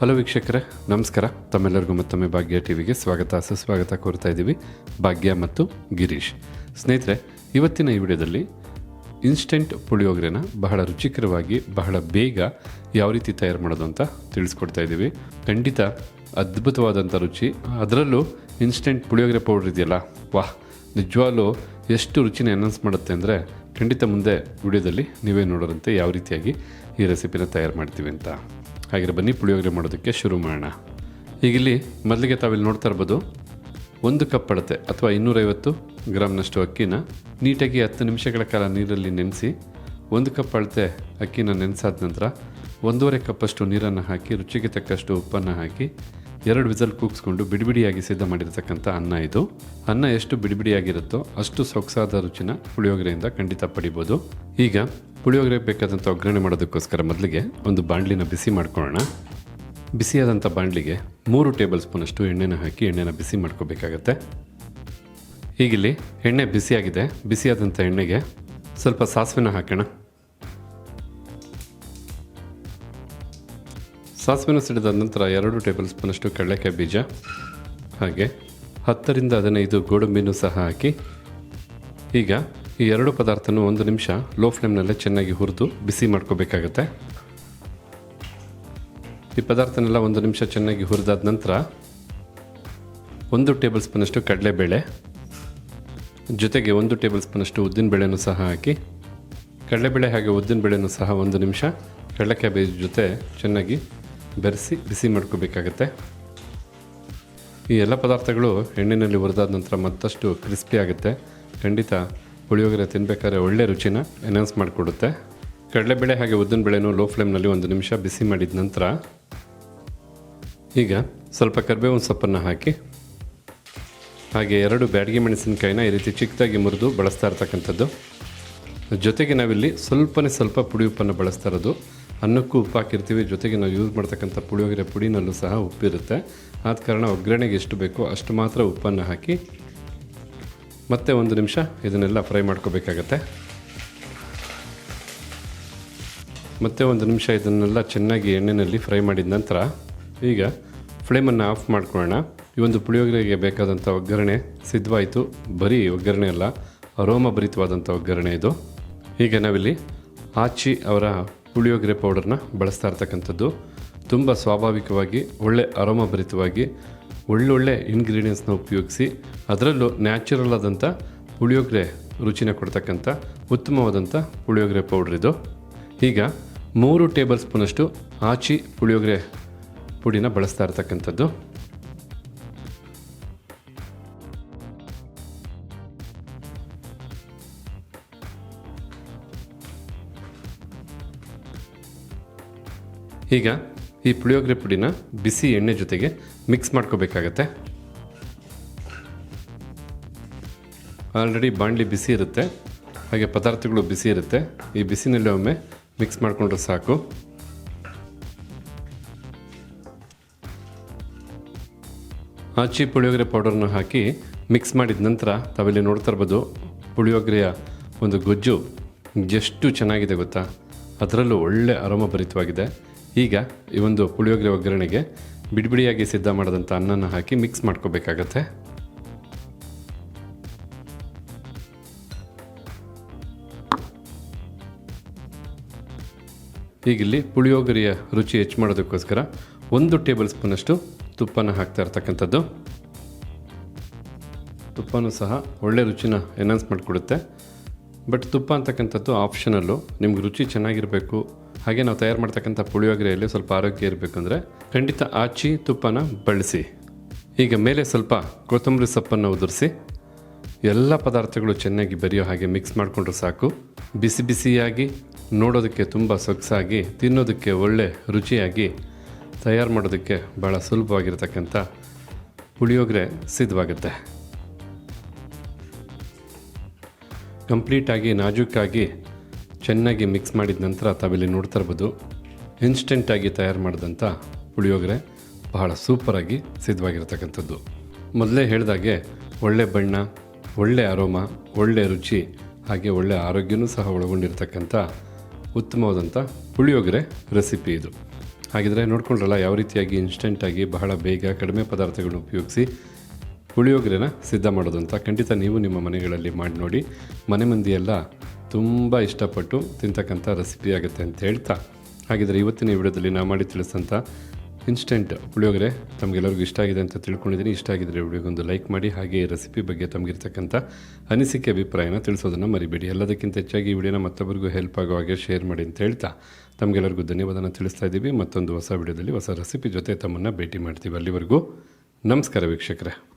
Hello ವೀಕ್ಷಕರೇ, ನಮಸ್ಕಾರ. ತಮ್ಮೆಲ್ಲರಿಗೂ ಮತ್ತೊಮ್ಮೆ ಭಾಗ್ಯ ಟಿ ವಿಗೆ ಸ್ವಾಗತ. ಸುಸ್ವಾಗತ ಕೋರ್ತಾ ಇದ್ದೀವಿ ಭಾಗ್ಯ ಮತ್ತು ಗಿರೀಶ್. ಸ್ನೇಹಿತರೆ, ಇವತ್ತಿನ ಈ ವಿಡಿಯೋದಲ್ಲಿ ಇನ್ಸ್ಟೆಂಟ್ ಪುಳಿಯೋಗರೆನ ಬಹಳ ರುಚಿಕರವಾಗಿ, ಬಹಳ ಬೇಗ ಯಾವ ರೀತಿ ತಯಾರು ಮಾಡೋದು ಅಂತ ತಿಳಿಸ್ಕೊಡ್ತಾ ಇದ್ದೀವಿ. ಖಂಡಿತ ಅದ್ಭುತವಾದಂಥ ರುಚಿ. ಅದರಲ್ಲೂ ಇನ್ಸ್ಟೆಂಟ್ ಪುಳಿಯೋಗರೆ ಪೌಡ್ರ್ ಇದೆಯಲ್ಲ, ವಾಹ್, ನಿಜವಾಗ್ಲೂ ಎಷ್ಟು ರುಚಿನ ಎನೌನ್ಸ್ ಮಾಡುತ್ತೆ ಅಂದರೆ ಖಂಡಿತ ಮುಂದೆ ವಿಡಿಯೋದಲ್ಲಿ ನೀವೇ ನೋಡೋರಂತೆ ಯಾವ ರೀತಿಯಾಗಿ ಈ ರೆಸಿಪಿನ ತಯಾರು ಮಾಡ್ತೀವಿ ಅಂತ. ಹಾಗೆ ಬನ್ನಿ, ಪುಳಿಯೋಗರೆ ಮಾಡೋದಕ್ಕೆ ಶುರು ಮಾಡೋಣ. ಈಗ ಇಲ್ಲಿ ಮೊದಲಿಗೆ ತಾವಿಲ್ಲಿ ನೋಡ್ತಾ ಇರ್ಬೋದು, ಒಂದು ಕಪ್ ಅಳತೆ ಅಥವಾ ಇನ್ನೂರೈವತ್ತು ಗ್ರಾಮ್ನಷ್ಟು ಅಕ್ಕಿನ ನೀಟಾಗಿ ಹತ್ತು ನಿಮಿಷಗಳ ಕಾಲ ನೀರಲ್ಲಿ ನೆನೆಸಿ, ಒಂದು ಕಪ್ ಅಳತೆ ಅಕ್ಕಿನ ನೆನೆಸಾದ ನಂತರ ಒಂದೂವರೆ ಕಪ್ಪಷ್ಟು ನೀರನ್ನು ಹಾಕಿ, ರುಚಿಗೆ ತಕ್ಕಷ್ಟು ಉಪ್ಪನ್ನು ಹಾಕಿ ಎರಡು ವಿಸಲ್ ಕೂಗಿಸ್ಕೊಂಡು ಬಿಡಿಬಿಡಿಯಾಗಿ ಸಿದ್ಧ ಮಾಡಿರ್ತಕ್ಕಂಥ ಅನ್ನ ಇದು. ಅನ್ನ ಎಷ್ಟು ಬಿಡಿಬಿಡಿಯಾಗಿರುತ್ತೋ ಅಷ್ಟು ಸೊಗಸಾದ ರುಚಿನ ಪುಳಿಯೋಗರೆಯಿಂದ ಖಂಡಿತ ಪಡಿಬೋದು. ಈಗ ಪುಳಿಯೋಗರೆ ಬೇಕಾದಂಥ ಒಗ್ಗರಣೆ ಮಾಡೋದಕ್ಕೋಸ್ಕರ ಮೊದಲಿಗೆ ಒಂದು ಬಾಣಲಿನ ಬಿಸಿ ಮಾಡ್ಕೊಳ್ಳೋಣ. ಬಿಸಿಯಾದಂಥ ಬಾಣಲಿಗೆ ಮೂರು ಟೇಬಲ್ ಸ್ಪೂನಷ್ಟು ಎಣ್ಣೆನ ಹಾಕಿ ಎಣ್ಣೆನ ಬಿಸಿ ಮಾಡ್ಕೋಬೇಕಾಗತ್ತೆ. ಈಗಿಲ್ಲಿ ಎಣ್ಣೆ ಬಿಸಿಯಾಗಿದೆ. ಬಿಸಿಯಾದಂಥ ಎಣ್ಣೆಗೆ ಸ್ವಲ್ಪ ಸಾಸಿವೆನ ಹಾಕೋಣ. ಸಾಸಿವೆನ ಸಿಡಿದ ನಂತರ ಎರಡು ಟೇಬಲ್ ಸ್ಪೂನಷ್ಟು ಕಡಲೆಕಾಯಿ ಬೀಜ, ಹಾಗೆ ಹತ್ತರಿಂದ ಹದಿನೈದು ಗೋಡಂಬಿನೂ ಸಹ ಹಾಕಿ, ಈಗ ಈ ಎರಡು ಪದಾರ್ಥನೂ ಒಂದು ನಿಮಿಷ ಲೋ ಫ್ಲೇಮ್ನಲ್ಲೇ ಚೆನ್ನಾಗಿ ಹುರಿದು ಬಿಸಿ ಮಾಡ್ಕೋಬೇಕಾಗತ್ತೆ. ಈ ಪದಾರ್ಥನೆಲ್ಲ ಒಂದು ನಿಮಿಷ ಚೆನ್ನಾಗಿ ಹುರಿದಾದ ನಂತರ ಒಂದು ಟೇಬಲ್ ಸ್ಪೂನಷ್ಟು ಕಡಲೆಬೇಳೆ, ಜೊತೆಗೆ ಒಂದು ಟೇಬಲ್ ಸ್ಪೂನಷ್ಟು ಉದ್ದಿನಬೇಳೆನೂ ಸಹ ಹಾಕಿ, ಕಡಲೆಬೇಳೆ ಹಾಗೆ ಉದ್ದಿನಬೇಳೆನೂ ಸಹ ಒಂದು ನಿಮಿಷ ಕಡಲೆಕಾಯಿ ಬೀಜ ಜೊತೆ ಚೆನ್ನಾಗಿ ಬೆರೆಸಿ, ಬಿಸಿ ಮಾಡ್ಕೋಬೇಕಾಗತ್ತೆ. ಈ ಎಲ್ಲ ಪದಾರ್ಥಗಳು ಎಣ್ಣೆಯಲ್ಲಿ ಹುರಿದಾದ ನಂತರ ಮತ್ತಷ್ಟು ಕ್ರಿಸ್ಪಿ ಆಗುತ್ತೆ. ಖಂಡಿತ ಪುಳಿಯೋಗರೆ ತಿನ್ನಬೇಕಾದ್ರೆ ಒಳ್ಳೆ ರುಚಿನ ಎನ್ಹಾನ್ಸ್ ಮಾಡಿಕೊಡುತ್ತೆ. ಕಡಲೆಬೇಳೆ ಹಾಗೆ ಉದ್ದಿನ ಉದ್ದಿನಬೇಳೆನೂ ಲೋ ಫ್ಲೇಮ್ನಲ್ಲಿ ಒಂದು ನಿಮಿಷ ಬಿಸಿ ಮಾಡಿದ ನಂತರ ಈಗ ಸ್ವಲ್ಪ ಕರಿಬೇವಿನ ಸೊಪ್ಪನ್ನು ಹಾಕಿ, ಹಾಗೆ ಎರಡು ಬ್ಯಾಡಗಿ ಮೆಣಸಿನಕಾಯಿನ ಈ ರೀತಿ ಚಿಕ್ಕದಾಗಿ ಮುರಿದು ಬಳಸ್ತಾ ಇರ್ತಕ್ಕಂಥದ್ದು. ಜೊತೆಗೆ ನಾವಿಲ್ಲಿ ಸ್ವಲ್ಪನೇ ಸ್ವಲ್ಪ ಪುಡಿ ಉಪ್ಪನ್ನು ಬಳಸ್ತಾ ಇರೋದು. ಅನ್ನಕ್ಕೂ ಉಪ್ಪು ಹಾಕಿರ್ತೀವಿ ಜೊತೆಗೆ ನಾವು ಯೂಸ್ ಮಾಡ್ತಕ್ಕಂಥ ಪುಳಿಯೋಗರೆ ಪುಡಿನಲ್ಲೂ ಸಹ ಉಪ್ಪಿರುತ್ತೆ. ಆದ ಕಾರಣ ಒಗ್ಗರಣೆಗೆ ಎಷ್ಟು ಬೇಕೋ ಅಷ್ಟು ಮಾತ್ರ ಉಪ್ಪನ್ನು ಹಾಕಿ ಮತ್ತೆ ಒಂದು ನಿಮಿಷ ಇದನ್ನೆಲ್ಲ ಫ್ರೈ ಮಾಡ್ಕೋಬೇಕಾಗತ್ತೆ. ಮತ್ತೆ ಒಂದು ನಿಮಿಷ ಇದನ್ನೆಲ್ಲ ಚೆನ್ನಾಗಿ ಎಣ್ಣೆಯಲ್ಲಿ ಫ್ರೈ ಮಾಡಿದ ನಂತರ ಈಗ ಫ್ಲೇಮನ್ನು ಆಫ್ ಮಾಡ್ಕೊಳ್ಳೋಣ. ಈ ಒಂದು ಪುಳಿಯೋಗರೆಗೆ ಬೇಕಾದಂಥ ಒಗ್ಗರಣೆ ಸಿದ್ಧವಾಯಿತು. ಬರೀ ಒಗ್ಗರಣೆ ಅಲ್ಲ, ಅರೋಮಭರಿತವಾದಂಥ ಒಗ್ಗರಣೆ ಇದು. ಈಗ ನಾವಿಲ್ಲಿ ಆಚಿ ಅವರ ಪುಳಿಯೋಗರೆ ಪೌಡರ್ನ ಬಳಸ್ತಾ ಇರ್ತಕ್ಕಂಥದ್ದು. ತುಂಬ ಸ್ವಾಭಾವಿಕವಾಗಿ, ಒಳ್ಳೆ ಅರೋಮಭರಿತವಾಗಿ, ಒಳ್ಳೊಳ್ಳೆ ಇಂಗ್ರೀಡಿಯೆಂಟ್ಸ್ನ ಉಪಯೋಗಿಸಿ, ಅದರಲ್ಲೂ ನ್ಯಾಚುರಲ್ ಆದಂಥ ಪುಳಿಯೋಗರೆ ರುಚಿನ ಕೊಡ್ತಕ್ಕಂಥ ಉತ್ತಮವಾದಂಥ ಪುಳಿಯೋಗರೆ ಪೌಡ್ರ್ ಇದು. ಈಗ ಮೂರು ಟೇಬಲ್ ಸ್ಪೂನಷ್ಟು ಆಚಿ ಪುಳಿಯೋಗರೆ ಪುಡಿನ ಬಳಸ್ತಾ ಇರ್ತಕ್ಕಂಥದ್ದು. ಈಗ ಈ ಪುಳಿಯೋಗರೆ ಪುಡಿನ ಬಿಸಿ ಎಣ್ಣೆ ಜೊತೆಗೆ ಮಿಕ್ಸ್ ಮಾಡ್ಕೋಬೇಕಾಗತ್ತೆ. ಆಲ್ರೆಡಿ ಬಾಣಲಿ ಬಿಸಿ ಇರುತ್ತೆ. ಹಾಗೆ ಪದಾರ್ಥಗಳು ಬಿಸಿ ಇರುತ್ತೆ. ಈ ಬಿಸಿನಲ್ಲಿ ಒಮ್ಮೆ ಮಿಕ್ಸ್ ಮಾಡಿಕೊಂಡ್ರೆ ಸಾಕು. ಆಚಿ ಪುಳಿಯೋಗರೆ ಪೌಡರ್ನ ಹಾಕಿ ಮಿಕ್ಸ್ ಮಾಡಿದ ನಂತರ ತಾವಿಲ್ಲಿ ನೋಡ್ತಾ ಇರ್ಬೋದು ಪುಳಿಯೋಗರೆಯ ಒಂದು ಗೊಜ್ಜು ಎಷ್ಟು ಚೆನ್ನಾಗಿದೆ ಗೊತ್ತಾ? ಅದರಲ್ಲೂ ಒಳ್ಳೆ ಅರೋಮಭರಿತವಾಗಿದೆ ಈಗ ಈ ಒಂದು ಪುಳಿಯೋಗರೆ ಒಗ್ಗರಣೆಗೆ ಬಿಡಿಬಿಡಿಯಾಗಿ ಸಿದ್ಧ ಮಾಡಿದಂಥ ಅನ್ನನ ಹಾಕಿ ಮಿಕ್ಸ್ ಮಾಡ್ಕೋಬೇಕಾಗತ್ತೆ. ಈಗಿಲ್ಲಿ ಪುಳಿಯೋಗರೆಯ ರುಚಿ ಹೆಚ್ಚು ಮಾಡೋದಕ್ಕೋಸ್ಕರ ಒಂದು ಟೇಬಲ್ ಸ್ಪೂನಷ್ಟು ತುಪ್ಪನ ಹಾಕ್ತಾ ಇರ್ತಕ್ಕಂಥದ್ದು. ತುಪ್ಪನೂ ಸಹ ಒಳ್ಳೆ ರುಚಿನ ಎನ್ಹಾನ್ಸ್ ಮಾಡಿಕೊಡುತ್ತೆ. ಬಟ್ ತುಪ್ಪ ಅಂತಕ್ಕಂಥದ್ದು ಆಪ್ಷನಲ್ಲು ನಿಮ್ಗೆ ರುಚಿ ಚೆನ್ನಾಗಿರಬೇಕು. ಹಾಗೆ ನಾವು ತಯಾರು ಮಾಡ್ತಕ್ಕಂಥ ಪುಳಿಯೋಗರೆಯಲ್ಲಿ ಸ್ವಲ್ಪ ಆರೋಗ್ಯ ಇರಬೇಕಂದ್ರೆ ಖಂಡಿತ ಆಚಿ ತುಪ್ಪನ ಬಳಸಿ. ಈಗ ಮೇಲೆ ಸ್ವಲ್ಪ ಕೊತ್ತಂಬರಿ ಸೊಪ್ಪನ್ನು ಉದುರಿಸಿ, ಎಲ್ಲ ಪದಾರ್ಥಗಳು ಚೆನ್ನಾಗಿ ಬೆರೆಯೋ ಹಾಗೆ ಮಿಕ್ಸ್ ಮಾಡಿಕೊಂಡ್ರೆ ಸಾಕು. ಬಿಸಿ ಬಿಸಿಯಾಗಿ ನೋಡೋದಕ್ಕೆ ತುಂಬ ಸೊಗಸಾಗಿ, ತಿನ್ನೋದಕ್ಕೆ ಒಳ್ಳೆ ರುಚಿಯಾಗಿ ತಯಾರು ಮಾಡೋದಕ್ಕೆ ಭಾಳ ಸುಲಭವಾಗಿರ್ತಕ್ಕಂಥ ಪುಳಿಯೋಗರೆ ಸಿದ್ಧವಾಗುತ್ತೆ. ಕಂಪ್ಲೀಟಾಗಿ ನಾಜೂಕಾಗಿ ಚೆನ್ನಾಗಿ ಮಿಕ್ಸ್ ಮಾಡಿದ ನಂತರ ತಾವಿಲ್ಲಿ ನೋಡ್ತಾ ಇರ್ಬೋದು. ಇನ್ಸ್ಟೆಂಟಾಗಿ ತಯಾರು ಮಾಡಿದಂಥ ಪುಳಿಯೋಗರೆ ಬಹಳ ಸೂಪರಾಗಿ ಸಿದ್ಧವಾಗಿರ್ತಕ್ಕಂಥದ್ದು. ಮೊದಲೇ ಹೇಳಿದಾಗೆ ಒಳ್ಳೆ ಬಣ್ಣ, ಒಳ್ಳೆ ಅರೋಮ ಒಳ್ಳೆ ರುಚಿ, ಹಾಗೆ ಒಳ್ಳೆ ಆರೋಗ್ಯನೂ ಸಹ ಒಳಗೊಂಡಿರ್ತಕ್ಕಂಥ ಉತ್ತಮವಾದಂಥ ಪುಳಿಯೋಗರೆ ರೆಸಿಪಿ ಇದು. ಹಾಗಿದ್ರೆ ನೋಡ್ಕೊಂಡ್ರಲ್ಲ ಯಾವ ರೀತಿಯಾಗಿ ಇನ್ಸ್ಟೆಂಟಾಗಿ ಬಹಳ ಬೇಗ ಕಡಿಮೆ ಪದಾರ್ಥಗಳನ್ನ ಉಪಯೋಗಿಸಿ ಪುಳಿಯೋಗರೆನ ಸಿದ್ಧ ಮಾಡೋದು ಅಂತ ಖಂಡಿತ ನೀವು ನಿಮ್ಮ ಮನೆಗಳಲ್ಲಿ ಮಾಡಿ ನೋಡಿ. ಮನೆ ಮಂದಿಯೆಲ್ಲ ತುಂಬ ಇಷ್ಟಪಟ್ಟು ತಿಂತಕ್ಕಂಥ ರೆಸಿಪಿ ಆಗುತ್ತೆ ಅಂತ ಹೇಳ್ತಾ. ಹಾಗಿದ್ರೆ ಇವತ್ತಿನ ವಿಡಿಯೋದಲ್ಲಿ ನಾವು ಮಾಡಿ ತಿಳಿಸಂಥ ಇನ್ಸ್ಟೆಂಟ್ ಪುಳಿಯೋಗರೆ ತಮಗೆಲ್ಲರಿಗೂ ಇಷ್ಟ ಆಗಿದೆ ಅಂತ ತಿಳ್ಕೊಂಡಿದ್ದೀನಿ. ಇಷ್ಟ ಆಗಿದ್ರೆ ವಿಡಿಯೋಗೊಂದು ಲೈಕ್ ಮಾಡಿ ಹಾಗೆ ರೆಸಿಪಿ ಬಗ್ಗೆ ತಮಗಿರ್ತಕ್ಕಂಥ ಅನಿಸಿಕೆ, ಅಭಿಪ್ರಾಯನ ತಿಳಿಸೋದನ್ನು ಮರಿಬೇಡಿ. ಎಲ್ಲದಕ್ಕಿಂತ ಹೆಚ್ಚಾಗಿ ಈ ವಿಡಿಯೋನ ಮತ್ತೊಬ್ಬರಿಗೂ ಹೆಲ್ಪ್ ಆಗೋ ಹಾಗೆ ಶೇರ್ ಮಾಡಿ ಅಂತ ಹೇಳ್ತಾ ತಮಗೆಲ್ಲರಿಗೂ ಧನ್ಯವಾದನ ತಿಳಿಸ್ತಾ ಇದ್ದೀವಿ. ಮತ್ತೊಂದು ಹೊಸ ವಿಡಿಯೋದಲ್ಲಿ ಹೊಸ ರೆಸಿಪಿ ಜೊತೆ ತಮ್ಮನ್ನು ಭೇಟಿ ಮಾಡ್ತೀವಿ ಅಲ್ಲಿವರೆಗೂ. ನಮಸ್ಕಾರ ವೀಕ್ಷಕರೇ.